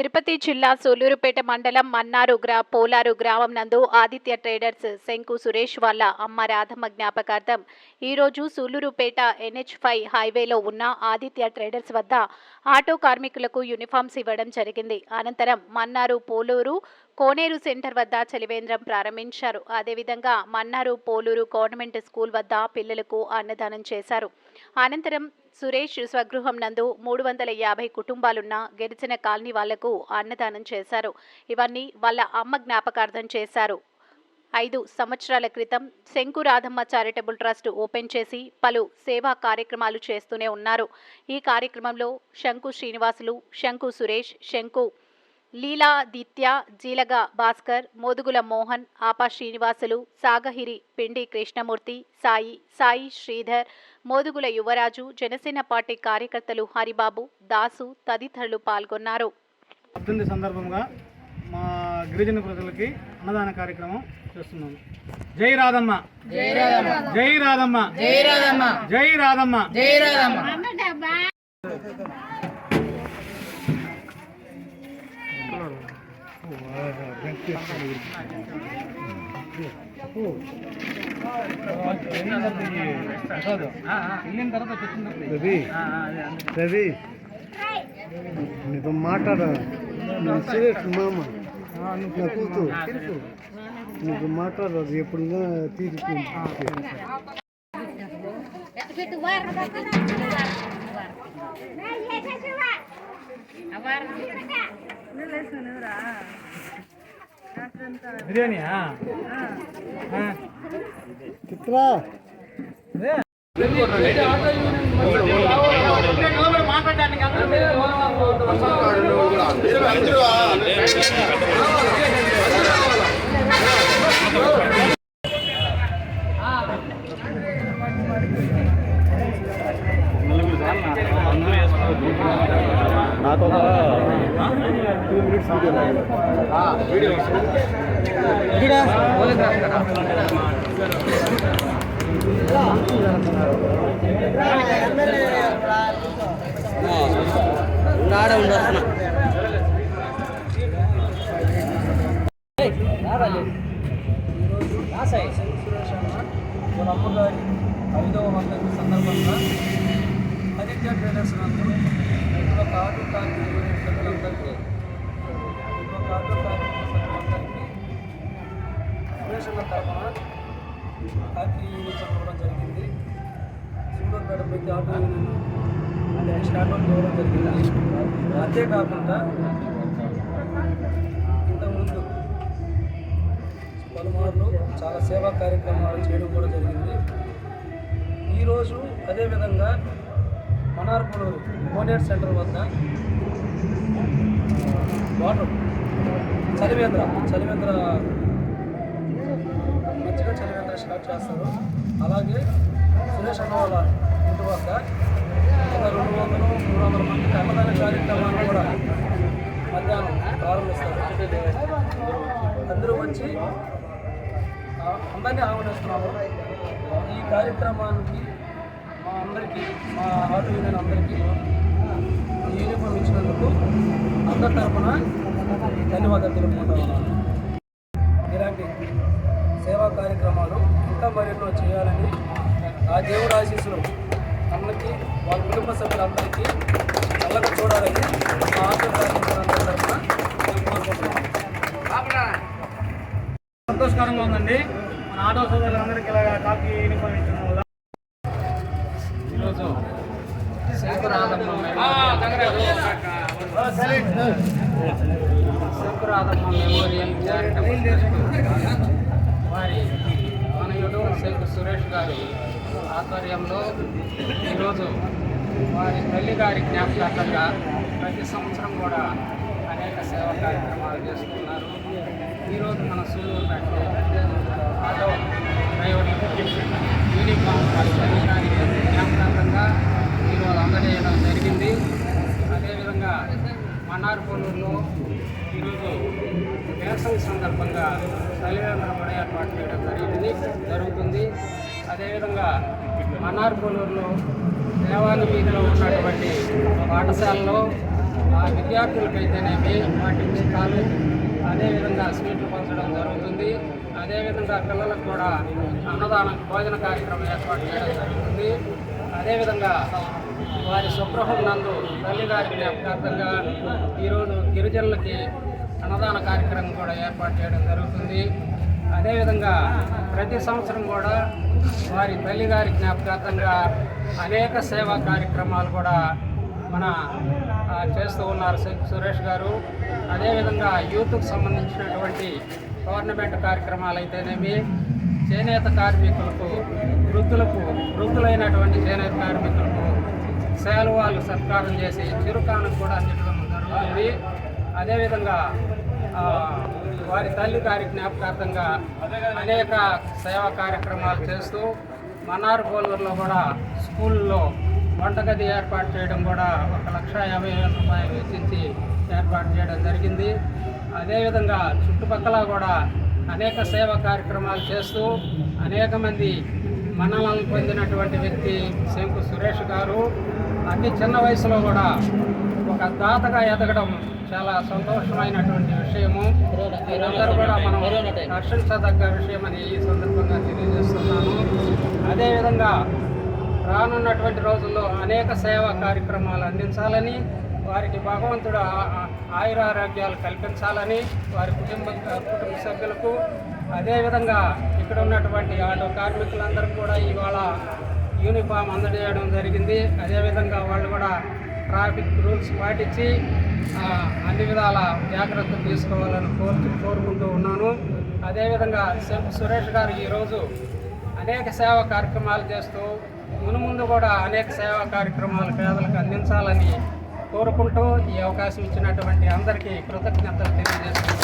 తిరుపతి జిల్లా సూలూరుపేట మండలం మన్నారు గ్రా పోలారు గ్రామం నందు ఆదిత్య ట్రేడర్స్ శంకు సురేష్ వాళ్ళ అమ్మ రాధమ్మ జ్ఞాపకార్థం ఈరోజు సూలూరుపేట ఎన్హెచ్ ఫైవ్ హైవేలో ఉన్న ఆదిత్య ట్రేడర్స్ వద్ద ఆటో కార్మికులకు యూనిఫామ్స్ ఇవ్వడం జరిగింది. అనంతరం మన్నారు పోలూరు కోనేరు సెంటర్ వద్ద చలివేంద్రం ప్రారంభించారు. అదేవిధంగా మన్నారు పోలూరు గవర్నమెంట్ స్కూల్ వద్ద పిల్లలకు అన్నదానం చేశారు. అనంతరం సురేష్ స్వగృహం నందు మూడు వందల యాభై కుటుంబాలున్న గిరిజన కాలనీ వాళ్ళకు అన్నదానం చేశారు. ఇవన్నీ వాళ్ళ అమ్మ జ్ఞాపకార్థం చేశారు. ఐదు సంవత్సరాల క్రితం శంకు రాధమ్మ చారిటబుల్ ట్రస్ట్ ఓపెన్ చేసి పలు సేవా కార్యక్రమాలు చేస్తూనే ఉన్నారు. ఈ కార్యక్రమంలో శంకు శ్రీనివాసులు శంకు సురేష్ శంకు లీలాదిత్య జీలగ భాస్కర్ మోదుగుల మోహన్ ఆపా శ్రీనివాసులు సాగహిరి పిండి కృష్ణమూర్తి సాయి సాయి శ్రీధర్ మోదుగుల యువరాజు జనసేన పార్టీ కార్యకర్తలు హరిబాబు దాసు తదితరులు పాల్గొన్నారు. పద్దెనిమిది సందర్భంగా మా గిరిజన ప్రజలకి అన్నదాన కార్యక్రమం చేస్తున్నాము. జై రాధమ్మ. జై రాధమ్మ. జై రాధమ్మ. జై రాధమ్మ. జై రాధమ్మ జై రాధమ్మ వెళ్ళిన తర్వాత తెచ్చినప్పుడు రవి రవి నీతో మాట్లాడ నువ్వు మామ నా కూతురు నీకు మాట్లాడదు ఎప్పుడైనా తీసుకుంది బిర్యానీయా. చిత్రా. నాకు ఒక ఆడ ఉండొస్తున్నా వాళ్ళ అమ్మగారి ఐదవ వందల సందర్భంగా ఆదిత్య ట్రేడర్స్ నందు రైతుల కార్డు కార్మికులు సభ్యులందరికీ రైతుల కార్డు కార్మికుల సభ్యులందరికీ సురేషన్ల తరఫున హ్యాపీ యూనిఫామ్ జరిగింది. సూడూరుపేట ప్రతి ఆటో యూనియన్ స్టార్ట్ అవుట్ ఇవ్వడం జరిగింది. అంతేకాకుండా ఇంతకుముందు పలుమార్లు చాలా సేవా కార్యక్రమాలు చేయడం కూడా జరిగింది. ఈరోజు అదేవిధంగా మనార్పులూరు కోనేరు సెంటర్ వద్ద వాటర్ చలివేంద్ర చలివేంద్ర మంచిగా చలివేంద్ర స్టార్ట్ చేస్తారు. అలాగే సురేష్ అన్న వాళ్ళ ఇంటి వద్ద ఒక రెండు వందలు మూడు వందల మందికి అన్నదాన కార్యక్రమాన్ని కూడా మధ్యాహ్నం ప్రారంభిస్తారు. అందరూ వచ్చి అందరినీ ఆహ్వానిస్తున్నాము. ఈ కార్యక్రమానికి మా అందరికీ మా ఆటో యూనియన్ అందరికీ ఈ యూనిఫామ్ ఇచ్చినందుకు అందరి తరఫున ధన్యవాదాలు తెలుపుకుంటా ఉన్నాను. ఇలాంటి సేవా కార్యక్రమాలు ఇంకా మరెన్నో చేయాలని ఆ దేవుడు ఆశీస్సులు అందరికీ వాళ్ళ కుటుంబ సభ్యులందరికీ చల్లగా చూడాలని మా తరఫున సంతోషకరంగా ఉందండి. మన ఆటో సోదరులందరికీ ఇలాగా కాకి యూనిఫామ్ ఇచ్చిన ఈరోజు శంకురాధమ్మ మెమోరియల్ చారిటబుల్ వారి మనయుడు శంకు సురేష్ గారి ఆధ్వర్యంలో ఈరోజు వారి తల్లి గారి జ్ఞాపకార్థంగా ప్రతి సంవత్సరం కూడా అనేక సేవా కార్యక్రమాలు చేస్తున్నారు. ఈరోజు మన సూర్యుడు ఆటో డ్రైవర్లకు యూనిఫామ్ వారి తల్లి గారి జ్ఞాపకార్థంగా ఈరోజు అందజేయడం జరిగింది. అదేవిధంగా మన్నార్పూలూరులో ఈరోజు వేసవి సందర్భంగా తల్లిదండ్రులు కూడా ఏర్పాటు చేయడం జరిగింది. జరుగుతుంది. అదేవిధంగా మన్నార్పూలూరులో దేవాలయ వీధిలో ఉన్నటువంటి పాఠశాలలో ఆ విద్యార్థులకైతేనేమి వాటికి పుస్తకాలు అదేవిధంగా స్వీట్లు పంచడం జరుగుతుంది. అదేవిధంగా పిల్లలకు కూడా అన్నదానం భోజన కార్యక్రమం ఏర్పాటు చేయడం జరుగుతుంది. అదేవిధంగా వారి స్వగృహం నందు తల్లిగారి జ్ఞాపకార్థంగా ఈరోజు గిరిజనులకి అన్నదాన కార్యక్రమం కూడా ఏర్పాటు చేయడం జరుగుతుంది. అదేవిధంగా ప్రతి సంవత్సరం కూడా వారి తల్లిగారి జ్ఞాపకార్థంగా అనేక సేవా కార్యక్రమాలు కూడా మన చేస్తూ ఉన్నారు సురేష్ గారు. అదేవిధంగా యూత్కు సంబంధించినటువంటి గవర్నమెంట్ కార్యక్రమాలు అయితేనేమి చేనేత కార్మికులకు వృద్ధులకు వృద్ధులైనటువంటి చేనేత కార్మికులకు సేలవాళ్ళు సత్కారం చేసి చిరుకాణం కూడా అందించడం జరుగుతుంది. అదేవిధంగా వారి తల్లి గారి జ్ఞాపకార్థంగా అనేక సేవా కార్యక్రమాలు చేస్తూ మన్నార్ కోలూరులో కూడా స్కూల్లో వంటగది ఏర్పాటు చేయడం కూడా ఒక లక్ష యాభై వేల రూపాయలు వెచ్చించి ఏర్పాటు చేయడం జరిగింది. అదేవిధంగా చుట్టుపక్కల కూడా అనేక సేవా కార్యక్రమాలు చేస్తూ అనేక మంది మన్నలను పొందినటువంటి వ్యక్తి శంకు సురేష్ గారు అతి చిన్న వయసులో కూడా ఒక దాతగా ఎదగడం చాలా సంతోషమైనటువంటి విషయము. మీరందరూ కూడా మనం హర్షించదగ్గ విషయమని ఈ సందర్భంగా తెలియజేస్తున్నాను. అదేవిధంగా రానున్నటువంటి రోజుల్లో అనేక సేవా కార్యక్రమాలు అందించాలని వారికి భగవంతుడు ఆ- ఆయురారోగ్యాలు కల్పించాలని వారి కుటుంబ కుటుంబ సభ్యులకు. అదేవిధంగా ఇక్కడ ఉన్నటువంటి ఆటో కార్మికులందరూ కూడా ఇవాళ యూనిఫామ్ అందజేయడం జరిగింది. అదేవిధంగా వాళ్ళు కూడా ట్రాఫిక్ రూల్స్ పాటించి అన్ని విధాల జాగ్రత్తలు తీసుకోవాలని కోరు కోరుకుంటూ ఉన్నాను. అదేవిధంగా సురేష్ గారు ఈరోజు అనేక సేవా కార్యక్రమాలు చేస్తూ మునుముందు కూడా అనేక సేవా కార్యక్రమాలు పేదలకు అందించాలని కోరుకుంటూ ఈ అవకాశం ఇచ్చినటువంటి అందరికీ కృతజ్ఞతలు తెలియజేస్తున్నాను.